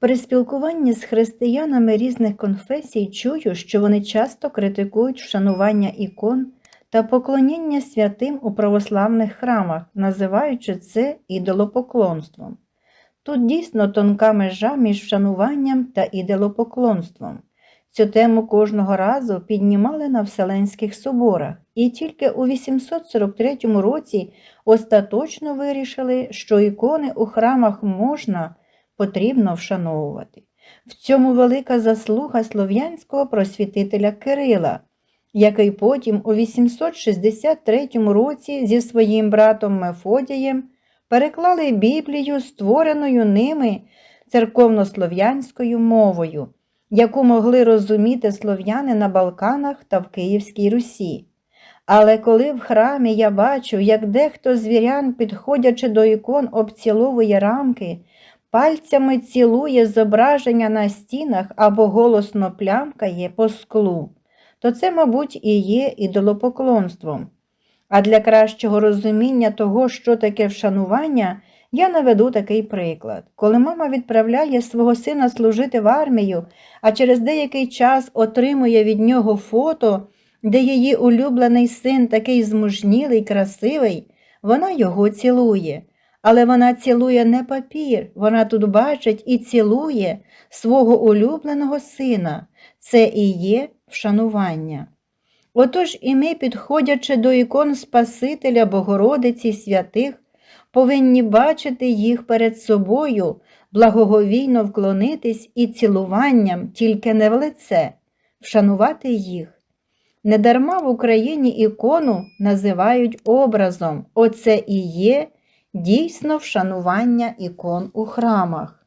При спілкуванні з християнами різних конфесій чую, що вони часто критикують вшанування ікон та поклоніння святим у православних храмах, називаючи це ідолопоклонством. Тут дійсно тонка межа між вшануванням та ідолопоклонством. Цю тему кожного разу піднімали на Вселенських соборах, і тільки у 843 році остаточно вирішили, що ікони у храмах можна, потрібно вшановувати. В цьому велика заслуга слов'янського просвітителя Кирила, який потім у 863 році зі своїм братом Мефодієм переклали Біблію, створеною ними церковнослов'янською мовою, яку могли розуміти слов'яни на Балканах та в Київській Русі. Але коли в храмі я бачу, як дехто з вірян, підходячи до ікон, обціловує рамки, пальцями цілує зображення на стінах або голосно плямкає по склу, то це, мабуть, і є ідолопоклонством. А для кращого розуміння того, що таке вшанування, я наведу такий приклад. Коли мама відправляє свого сина служити в армію, а через деякий час отримує від нього фото, де її улюблений син такий змужнілий, красивий, вона його цілує. Але вона цілує не папір, вона тут бачить і цілує свого улюбленого сина. Це і є вшанування. Отож і ми, підходячи до ікон Спасителя Богородиці святих, повинні бачити їх перед собою, благоговійно вклонитись і цілуванням, тільки не в лице, вшанувати їх. Недарма в Україні ікону називають образом. Оце і є дійсно вшанування ікон у храмах.